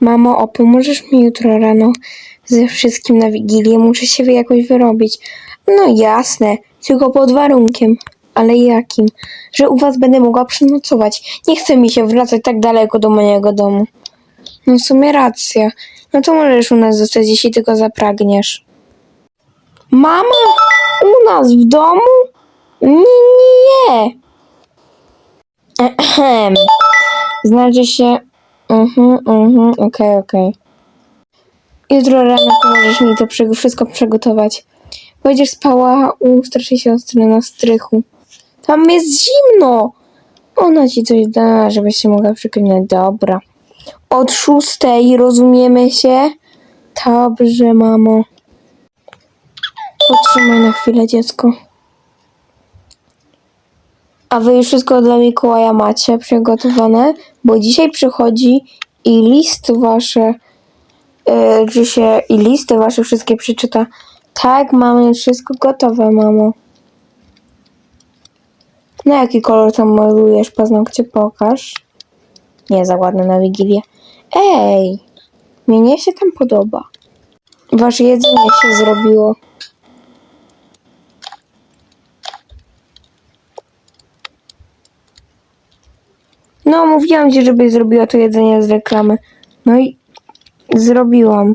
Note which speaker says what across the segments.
Speaker 1: Mamo, o, pomożesz mi jutro rano ze wszystkim na Wigilię? Muszę się jakoś wyrobić. No jasne, tylko pod warunkiem. Ale jakim? Że u was będę mogła przenocować. Nie chce mi się wracać tak daleko do mojego domu. No w sumie racja. No to możesz u nas zostać, jeśli tylko zapragniesz. Mama? U nas w domu? Nie, nie. Ehem. Znaczy się... Mhm, mhm, okej, okej. Jutro rano pomożesz mi to wszystko przygotować. Będziesz spała u starszej siostry na strychu. Tam jest zimno. Ona ci coś da, żebyś się mogła przykryć. Dobra. Od szóstej rozumiemy się? Dobrze, mamo. Potrzymaj na chwilę, dziecko. A wy już wszystko dla Mikołaja macie przygotowane? Bo dzisiaj przychodzi i listy wasze, yy, gdzie się i listy wasze wszystkie przeczyta. Tak, mamy wszystko gotowe, mamo. Na jaki kolor tam malujesz paznokcie? Pokaż. Nie, za ładne na Wigilię. Ej, mnie się tam podoba. Wasze jedzenie się zrobiło. No, mówiłam ci, żebyś zrobiła to jedzenie z reklamy. No i zrobiłam.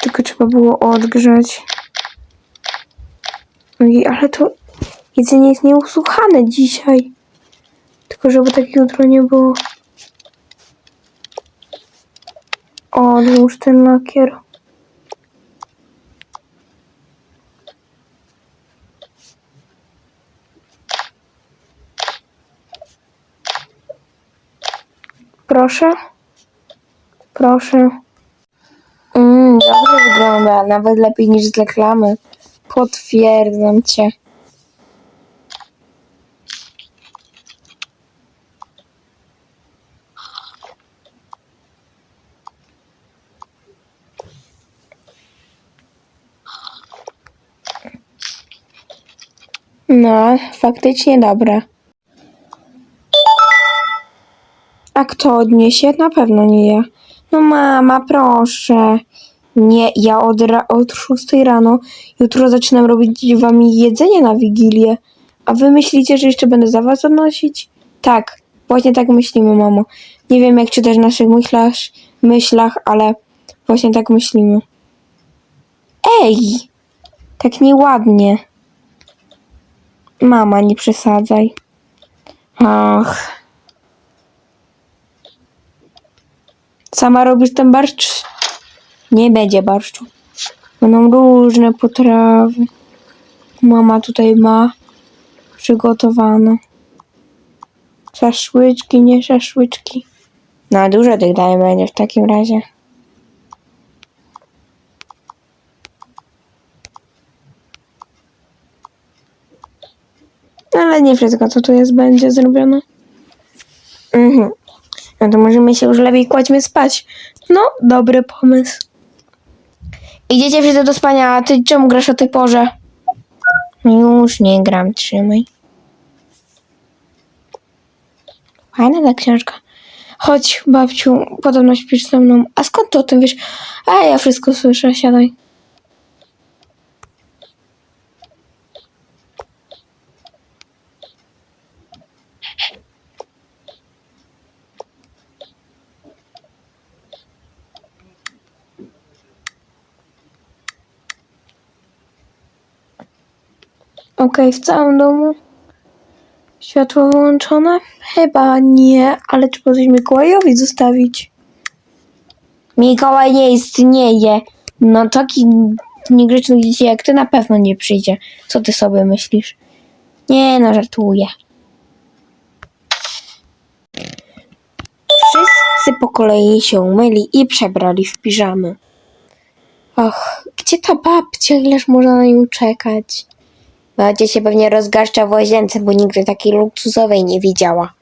Speaker 1: Tylko trzeba było odgrzać. Ojej, ale to jedzenie jest nieusłuchane dzisiaj. Tylko żeby tak jutro nie było. Odłóż ten lakier. Proszę. Proszę. Mm, dobrze wygląda, nawet lepiej niż z reklamy. Potwierdzam cię. No, faktycznie dobre. A kto odniesie? Na pewno nie ja. No mama, proszę. Nie, ja od, ra- od 6 rano jutro zaczynam robić wam jedzenie na Wigilię. A wy myślicie, że jeszcze będę za was odnosić? Tak, właśnie tak myślimy, mamo. Nie wiem, jak czytasz w naszych myślach, myślach, ale właśnie tak myślimy. Ej! Tak nieładnie. Mama, nie przesadzaj. Ach. Sama robisz ten barszcz? Nie będzie barszczu. Będą różne potrawy. Mama tutaj ma przygotowane. Szaszłyczki, nie szaszłyczki. No dużo tych daje będzie w takim razie. Ale nie wszystko, co tu jest, będzie zrobione. Mhm. No to możemy się już lepiej kładźmy spać. No, dobry pomysł. Idziecie wszyscy do spania, a ty czemu grasz o tej porze? Już nie gram, trzymaj. Fajna ta książka. Chodź, babciu, podobno śpisz ze mną. A skąd ty o tym wiesz? A ja wszystko słyszę, siadaj. Okej, w całym domu. Światło wyłączone? Chyba nie, ale trzeba coś Mikołajowi zostawić. Mikołaj nie istnieje. No taki niegrzeczny dzieci jak ty na pewno nie przyjdzie. Co ty sobie myślisz? Nie no, żartuję. Wszyscy po kolei się umyli i przebrali w piżamy. Och, gdzie ta babcia? Ileż można na nią czekać? Babcia się pewnie rozgaszcza w łazience, bo nigdy takiej luksusowej nie widziała.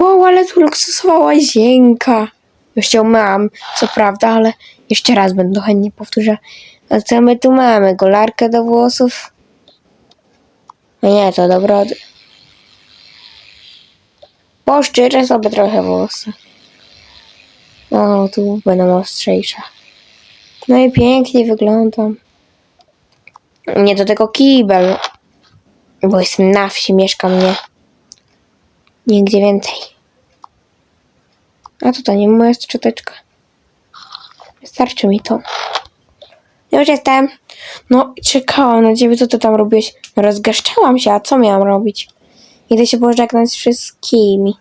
Speaker 1: Wow, ale tu luksusowa łazienka. Już ją mam, co prawda, ale jeszcze raz będę chętnie powtórzę. A co my tu mamy? Golarkę do włosów? No nie, to dobrody. Poszczerę sobie trochę włosy. O, tu będą ostrzejsze. No i pięknie wyglądam. Nie do tego kibel. Bo jestem na wsi, mieszkam nie. Nigdzie więcej. A tutaj nie moja szczoteczka. Starczy mi to. Już jestem. No, czekałam na ciebie, co ty tam robiłeś? No, rozgaszczałam się, a co miałam robić? Idę się pożegnać z wszystkimi.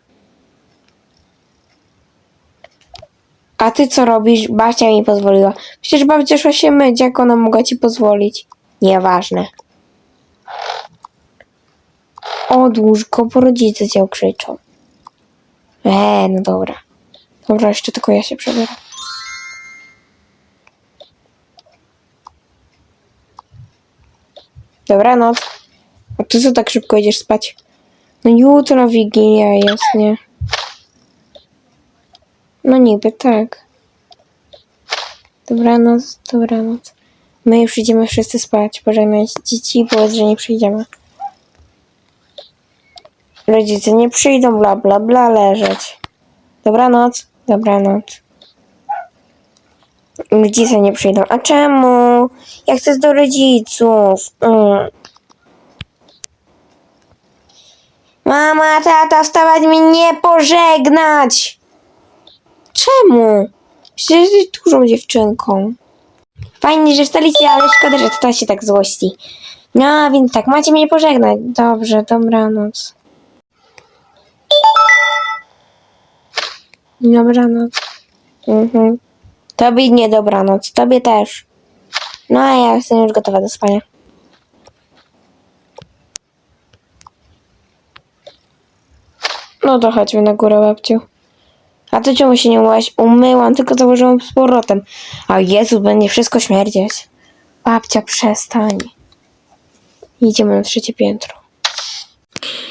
Speaker 1: A ty co robisz? Babcia mi pozwoliła. Przecież babcia szła się myć, jak ona mogła ci pozwolić? Nieważne. Odłóż go, bo rodzice cię okrzyczą. Eee, no dobra. Dobra, jeszcze tylko ja się przebieram. Dobranoc. A ty co tak szybko idziesz spać? No jutro Wigilia jest, nie? No niby tak. Dobranoc, dobranoc. My już idziemy wszyscy spać. Pożegnać dzieci powiedz, że nie przyjdziemy. Rodzice nie przyjdą, bla bla bla, leżeć. Dobranoc, dobranoc. Rodzice nie przyjdą. A czemu? Ja chcę do rodziców. Mm. Mama, tata, wstawać mi nie pożegnać. Czemu? Przecież jesteś dużą dziewczynką. Fajnie, że wstaliście, ale szkoda, że tata się tak złości. No, więc tak, macie mnie pożegnać. Dobrze, dobranoc. Dobranoc. Mhm. Tobie nie dobranoc, tobie też. No a ja jestem już gotowa do spania. No to chodźmy na górę, babciu. A ty czemu się nie umyłaś? Umyłam, tylko założyłam z powrotem. A Jezu, będzie wszystko śmierdzieć. Babcia, przestań. Idziemy na trzecie piętro.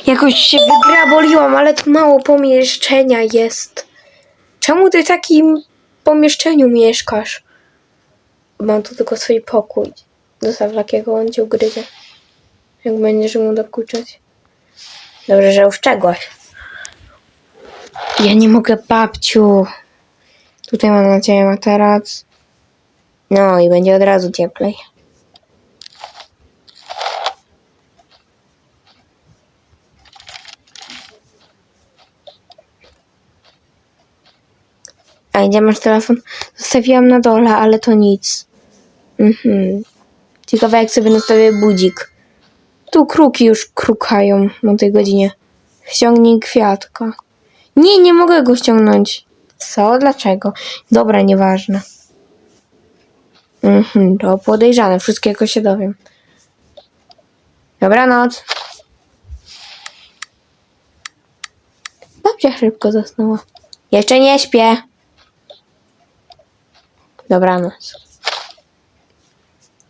Speaker 1: Jakoś się wygraboliłam, ale tu mało pomieszczenia jest. Czemu ty w takim pomieszczeniu mieszkasz? Mam tu tylko swój pokój. Zostaw takiego, on cię ugryzie. Jak będziesz mu dokuczać. Dobrze, że już. Ja nie mogę, babciu. Tutaj mam na ciebie materac. No i będzie od razu cieplej. A gdzie masz telefon? Zostawiłam na dole, ale to nic. Mhm. Ciekawe jak sobie nastawię budzik. Tu kruki już krukają o tej godzinie. Ściągnij kwiatka. Nie, nie mogę go ściągnąć. Co? Dlaczego? Dobra, nieważne. Mhm, to podejrzane. Wszystkiego się dowiem. Dobranoc. Babcia szybko zasnęła. Jeszcze nie śpię. Dobranoc.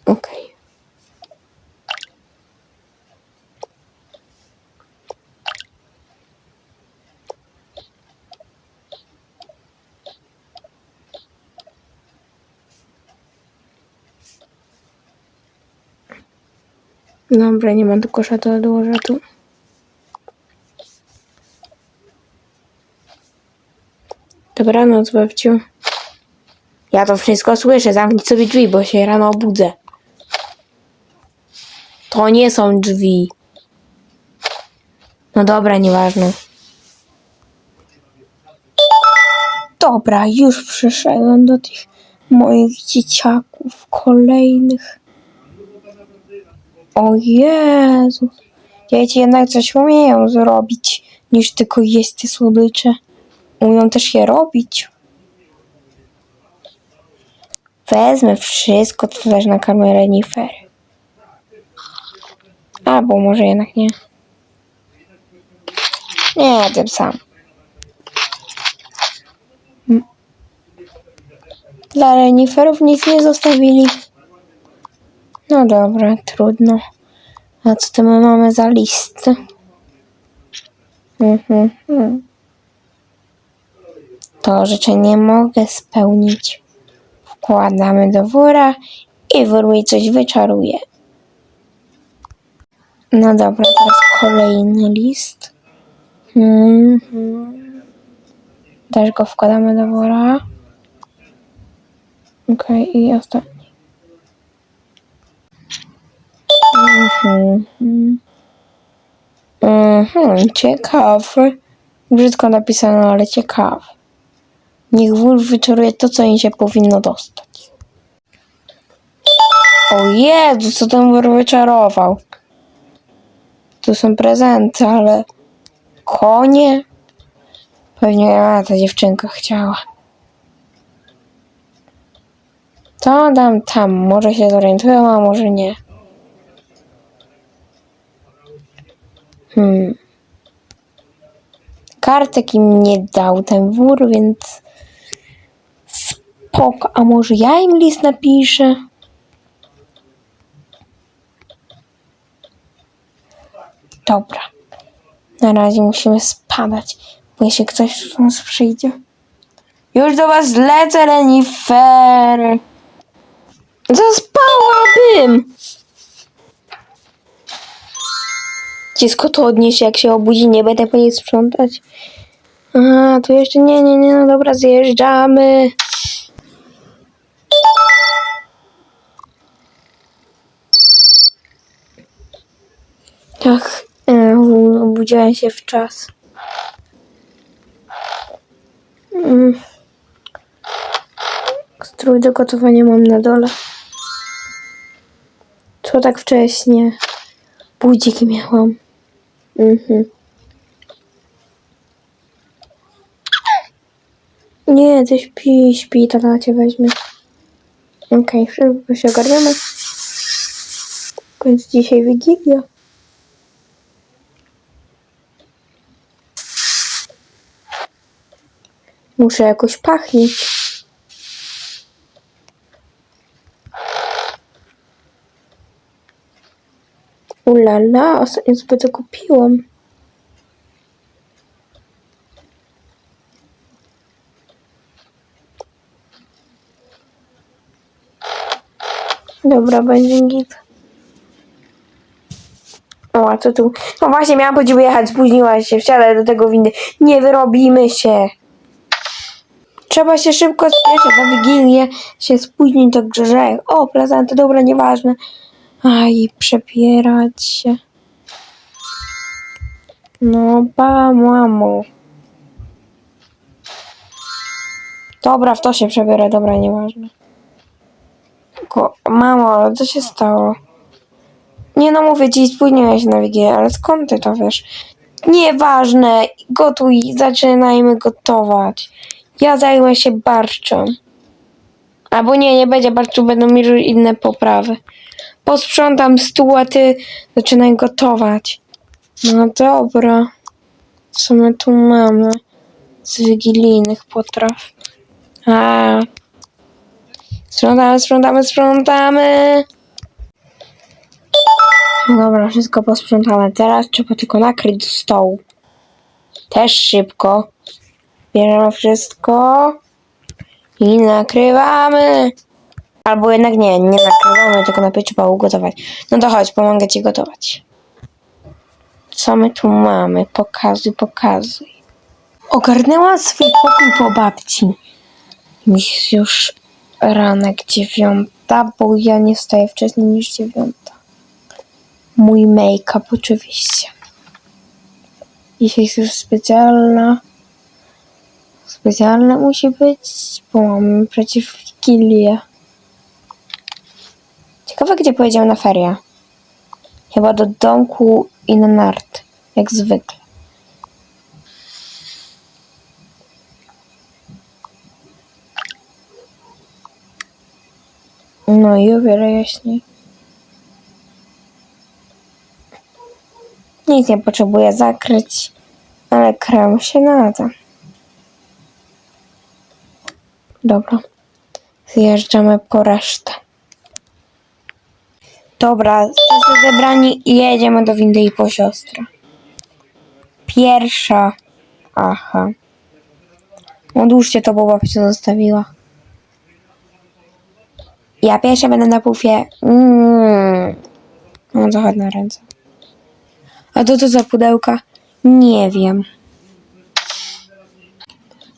Speaker 1: Okej. Dobra, nie mam tu kosza, to odłożę tu. Dobranoc, babciu. Ja to wszystko słyszę. Zamknij sobie drzwi, bo się rano obudzę. To nie są drzwi. No dobra, nieważne. Dobra, już przyszedłem do tych moich dzieciaków kolejnych. O Jezu. Dzieci jednak coś umieją zrobić, niż tylko jeść te słodycze. Umieją też je robić. Wezmę wszystko, co leży na kamerę Nifery. Albo może jednak nie. Nie, tym sam. Mm. Dla reniferów nic nie zostawili. No dobra, trudno. A co to my mamy za listy? Mhm. mhm. To życzenie mogę spełnić. Wkładamy do wora i wór coś wyczaruje. No dobra, teraz kolejny list. Mhm. Też go wkładamy do wora. Okej, i ostatni. Mhm. Mhm, ciekawy. Brzydko napisano, ale ciekawy. Niech wór wyczaruje to, co im się powinno dostać. O Jezu, co ten wór wyczarował? Tu są prezenty, ale konie? Pewnie a, ta dziewczynka chciała. To dam tam, może się zorientują, a może nie. Kartek im nie dał ten wór, więc spoko. A może ja im list napiszę? Dobra. Na razie musimy spadać, bo jeśli ktoś do nas przyjdzie. Już do was lecę, Renifer! Zaspałabym! Dziecko to odniesie, jak się obudzi, nie będę po niej sprzątać. A, tu jeszcze nie, nie, nie, no dobra, zjeżdżamy. Tak, e, obudziłem się w czas. Mm. Strój do gotowania mam na dole. Co tak wcześnie? Budzik miałam. Mhm. Nie, ty śpi, śpi, tata cię weźmie. Okej, szybko się ogarniamy. W końcu dzisiaj Wigilia. Muszę jakoś pachnieć. Ulala, ostatnio sobie to kupiłam. Dobra, będzie git. O, a co tu? No właśnie, miałam po ciebie jechać, spóźniłaś się, wsiadaj do tego windy. Nie wyrobimy się. Trzeba się szybko spieszyć na Wigilię, się spóźnić do grzech. O, prezenty, dobra, nieważne. Aj, przepierać się. No, ba, mamo. Dobra, w to się przebiorę, dobra, nieważne. Ko mamo, ale co się stało? Nie no, mówię ci, spóźniłeś na Wigilię, ale skąd ty to wiesz? Nieważne, gotuj, zaczynajmy gotować. Ja zajmę się barszczą. Albo nie, nie będzie barszczu, będą mi inne poprawy. Posprzątam stół, a ty zaczynaj gotować. No dobra. Co my tu mamy? Z wigilijnych potraw. A. Sprzątamy, sprzątamy, sprzątamy. Dobra, wszystko posprzątane. Teraz trzeba tylko nakryć do stołu. Też szybko. Bierzemy wszystko i nakrywamy. Albo jednak nie, nie nakrywamy, tylko najpierw trzeba ugotować. No to chodź, pomogę ci gotować. Co my tu mamy? Pokazuj, pokazuj. Ogarnęłam swój pokój po babci. Jest już ranek dziewiąta, bo ja nie wstaję wcześniej niż dziewiąta. Mój make-up oczywiście. Dzisiaj jest już specjalna. Specjalne musi być, bo mamy przecież Wigilię. Ciekawe, gdzie pojedziemy na ferie. Chyba do domku i na nart, jak zwykle. No i o wiele jaśniej. Nic nie potrzebuję zakryć, ale krem się nada. Dobra. Zjeżdżamy po resztę. Dobra, wszyscy zebrani i jedziemy do windy i po siostrę. Pierwsza. Aha. Odłóżcie to, bo babcia zostawiła. Ja pierwsza będę na pufie. Mm. No to chodź na ręce. A to co za pudełka? Nie wiem.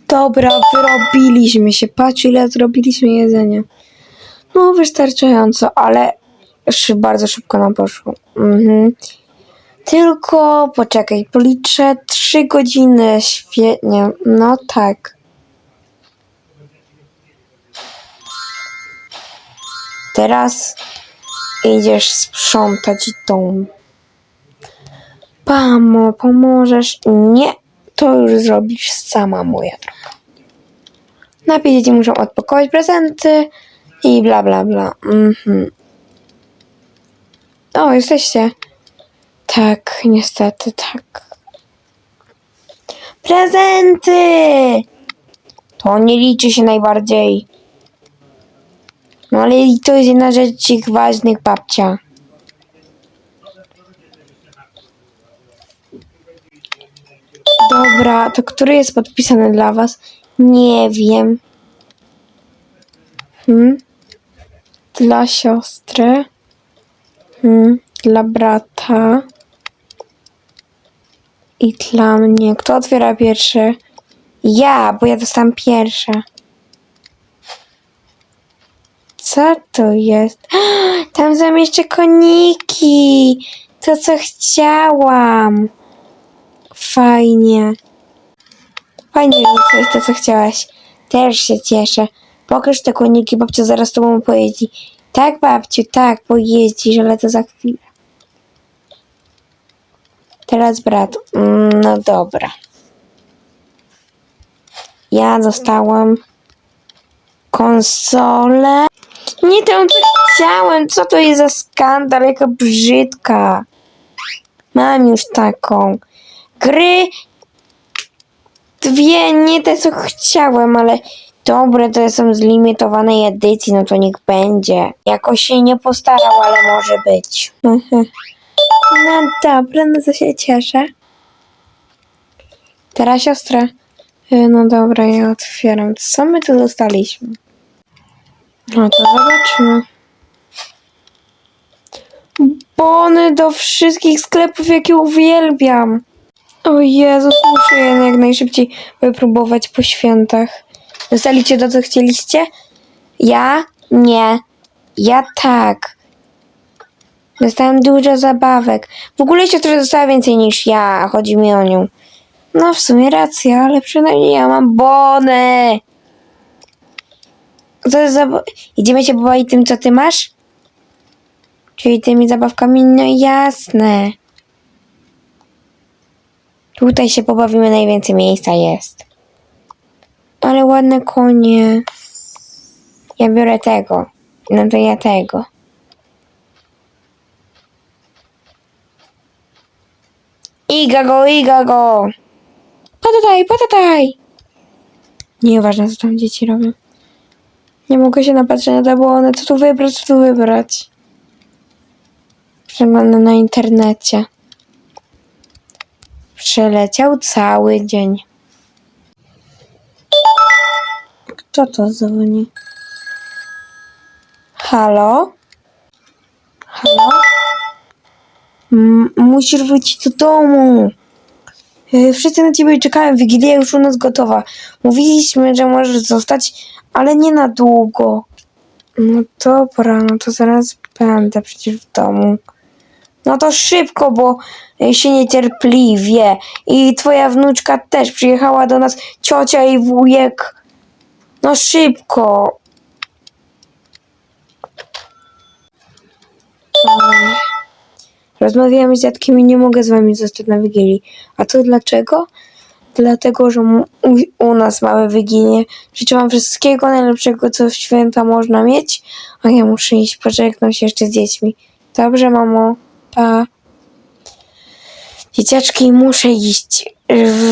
Speaker 1: Dobra, wyrobiliśmy się. Patrz, ile zrobiliśmy jedzenia. No, wystarczająco, ale bardzo szybko nam poszło. Mhm. Tylko poczekaj, policzę trzy godziny. Świetnie. No tak. Teraz idziesz sprzątać dom. Mamo, pomożesz? Nie, to już zrobisz sama, moja droga. Najpierw dzieci muszą odpakować prezenty i bla bla bla. Mhm. O, jesteście. Tak, niestety, tak. Prezenty! To nie liczy się najbardziej. No ale to jest jedna rzecz ich ważnych, babcia. Dobra, to który jest podpisany dla was? Nie wiem. Hmm? Dla siostry. Hmm? Dla brata. I dla mnie. Kto otwiera pierwszy? Ja, bo ja dostałam pierwsze. Co to jest? Tam są jeszcze koniki. To, co chciałam. Fajnie. Fajnie, że dostałeś to, co chciałaś. Też się cieszę. Pokaż te koniki, babcia zaraz tobą pojedzie. Tak, babciu, tak, pojeździsz, ale to za chwilę. Teraz brat. Mm, no dobra. Ja dostałam konsolę. Nie tę, co chciałem. Co to jest za skandal? Jaka brzydka. Mam już taką. Gry. Dwie, nie te, co chciałem, ale dobre, to są z limitowanej edycji, no to niech będzie. Jakoś się nie postarał, ale może być. Mhm. No dobra, no to się cieszę. Teraz siostra. Y, No dobra, ja otwieram. Co my tu dostaliśmy? No to zobaczmy. Bony do wszystkich sklepów, jakie uwielbiam. O Jezus, muszę je jak najszybciej wypróbować po świętach. Dostaliście to, co chcieliście? Ja? Nie. Ja tak. Dostałem dużo zabawek. W ogóle siostra dostała więcej niż ja, a chodzi mi o nią. No w sumie racja, ale przynajmniej ja mam bony. Co za... Idziemy się pobawić tym, co ty masz? Czyli tymi zabawkami? No jasne. Tutaj się pobawimy, najwięcej miejsca jest. Ale ładne konie. Ja biorę tego. No to ja tego. Iga go, iga go! Patataj, patataj! Nieważne, co tam dzieci robią. Nie mogę się napatrzeć na one co tu wybrać, co tu wybrać. Przeglądam na internecie. Przeleciał cały dzień. Kto to dzwoni? Halo? Halo? M- musisz wrócić do domu. E, Wszyscy na ciebie czekają, Wigilia już u nas gotowa. Mówiliśmy, że możesz zostać, ale nie na długo. No dobra, no to zaraz będę przecież w domu. No to szybko, bo e, się niecierpliwie. I twoja wnuczka też przyjechała do nas, ciocia i wujek. No szybko. Oj. Rozmawiamy z dziadkiem i nie mogę z wami zostać na Wigilii. A to dlaczego? Dlatego, że u, u nas mamy Wigilię. Życzę wam wszystkiego najlepszego, co w święta można mieć. A ja muszę iść, pożegnam się jeszcze z dziećmi. Dobrze, mamo. Pa. Dzieciaczki, muszę iść.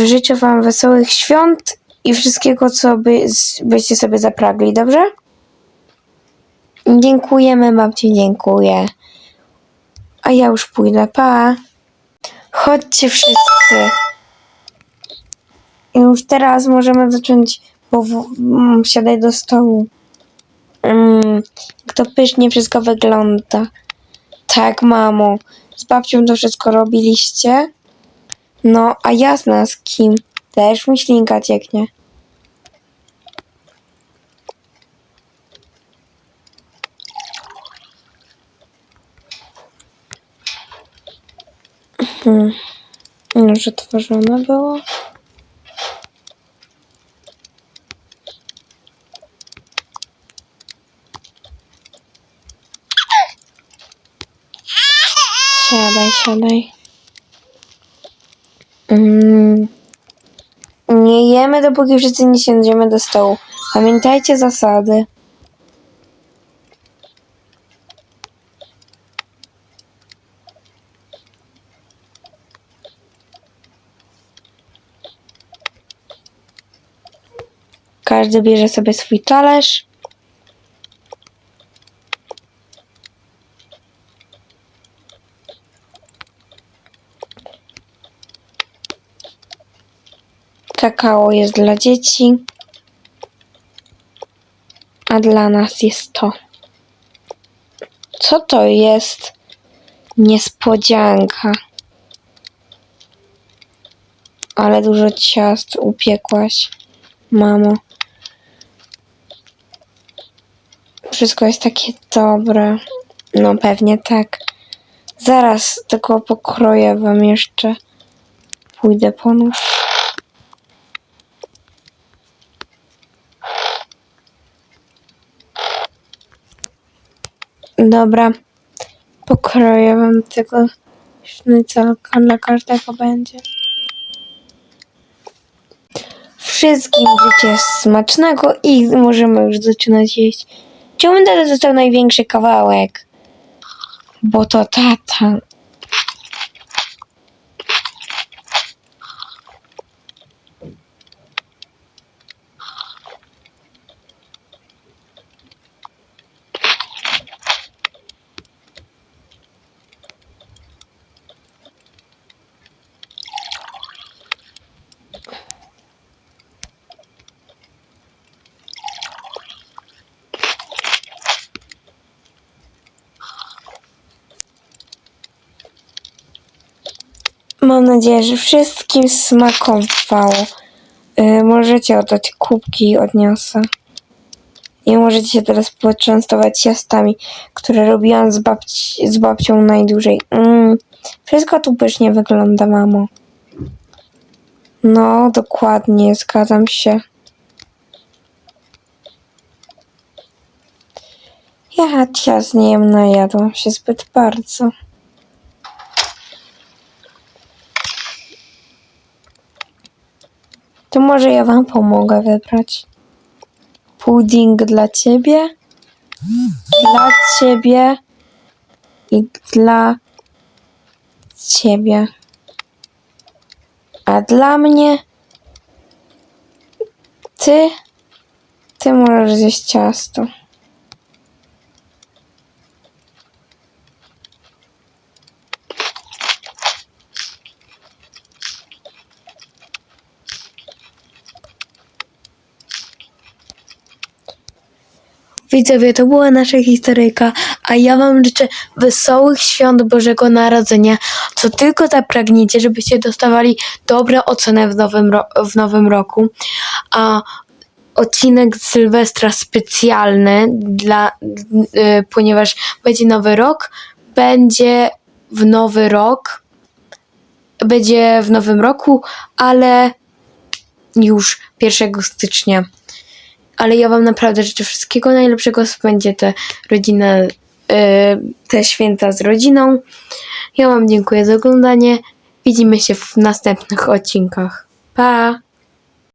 Speaker 1: Życzę wam wesołych świąt i wszystkiego, co by, byście sobie zapragli, dobrze? Dziękujemy, babci, dziękuję. A ja już pójdę, pa. Chodźcie wszyscy. Już teraz możemy zacząć powo- mm, siadać do stołu. Mm, jak to pysznie wszystko wygląda. Tak, mamo. Z babcią to wszystko robiliście? No, a jasne, z kim? Też mi ślinka cieknie. Hmm. Może tworzone było? Siadaj, siadaj. Mm. Nie jemy, dopóki wszyscy nie siądziemy do stołu. Pamiętajcie zasady. Każdy bierze sobie swój talerz. Kakao jest dla dzieci, a dla nas jest to. Co to jest? Niespodzianka. Ale dużo ciast upiekłaś, mamo. Wszystko jest takie dobre. No pewnie tak. Zaraz tylko pokroję wam jeszcze. Pójdę po nóż. Dobra. Pokroję wam tego sznycelka. Dla każdego będzie. Wszystkim życzę smacznego i możemy już zaczynać jeść. Czemu tata został największy kawałek? Bo to tata. Mam nadzieję, że wszystkim smakowało. Y, możecie oddać kubki i odniosę. I możecie się teraz poczęstować ciastami, które robiłam z, babci, z babcią najdłużej. Mm, wszystko tu pysznie wygląda, mamo. No, dokładnie, zgadzam się. Ja ciast nie jem, najadłam się zbyt bardzo. To może ja wam pomogę wybrać. Pudding dla ciebie, dla ciebie i dla ciebie. A dla mnie ty, ty możesz zjeść ciasto. Widzowie, to była nasza historyjka, a ja Wam życzę wesołych świąt Bożego Narodzenia, co tylko zapragniecie, żebyście dostawali dobre oceny w nowym, w nowym roku. A odcinek Sylwestra specjalny, dla, y, ponieważ będzie nowy rok, będzie w nowy rok, będzie w nowym roku, ale już 1 stycznia ale ja wam naprawdę życzę wszystkiego najlepszego. Spędźcie te rodzinę, y, te święta z rodziną. Ja wam dziękuję za oglądanie. Widzimy się w następnych odcinkach. Pa!